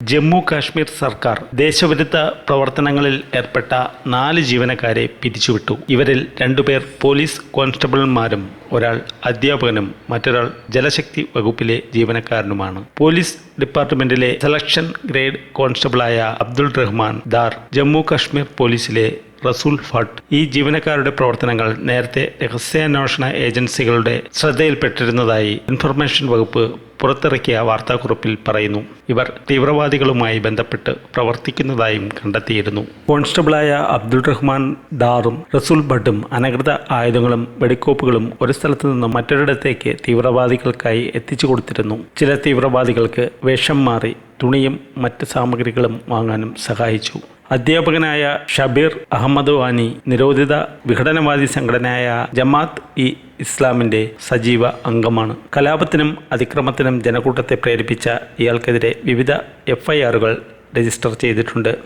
ജമ്മു കാശ്മീർ സർക്കാർ ദേശവിരുദ്ധ പ്രവർത്തനങ്ങളിൽ ഏർപ്പെട്ട നാല് ജീവനക്കാരെ പിരിച്ചുവിട്ടു. ഇവരിൽ രണ്ടുപേർ പോലീസ് കോൺസ്റ്റബിൾമാരും ഒരാൾ അധ്യാപകനും മറ്റൊരാൾ ജലശക്തി വകുപ്പിലെ ജീവനക്കാരനുമാണ്. പോലീസ് ഡിപ്പാർട്ട്മെന്റിലെ സെലക്ഷൻ ഗ്രേഡ് കോൺസ്റ്റബിളായ അബ്ദുൾ റഹ്മാൻ ദാർ ജമ്മു കാശ്മീർ പോലീസിലെ റസൂൽ ഭട്ട്. ഈ ജീവനക്കാരുടെ പ്രവർത്തനങ്ങൾ നേരത്തെ രഹസ്യാന്വേഷണ ഏജൻസികളുടെ ശ്രദ്ധയിൽപ്പെട്ടിരുന്നതായി ഇൻഫർമേഷൻ വകുപ്പ് പുറത്തിറക്കിയ വാർത്താക്കുറിപ്പിൽ പറയുന്നു. ഇവർ തീവ്രവാദികളുമായി ബന്ധപ്പെട്ട് പ്രവർത്തിക്കുന്നതായും കണ്ടെത്തിയിരുന്നു. കോൺസ്റ്റബിളായ അബ്ദുൾ റഹ്മാൻ ദാറും റസൂൽ ഭട്ടും അനകൃത ആയുധങ്ങളും വെടിക്കോപ്പുകളും ഒരു സ്ഥലത്ത് നിന്ന് മറ്റൊരിടത്തേക്ക് തീവ്രവാദികൾക്കായി എത്തിച്ചു കൊടുത്തിരുന്നു. ചില തീവ്രവാദികൾക്ക് വേഷം മാറി തുണിയും മറ്റ് സാമഗ്രികളും വാങ്ങാനും സഹായിച്ചു. അധ്യാപകനായ ഷബീർ അഹമ്മദ് വാനി നിരോധിത വിഘടനവാദി സംഘടനയായ ജമാത്ത് ഇ ഇസ്ലാമിന്റെ സജീവ അംഗമാണ്. കലാപത്തിനും അതിക്രമത്തിനും ജനക്കൂട്ടത്തെ പ്രേരിപ്പിച്ച ഇയാൾക്കെതിരെ വിവിധ എഫ്ഐആറുകൾ രജിസ്റ്റർ ചെയ്തിട്ടുണ്ട്.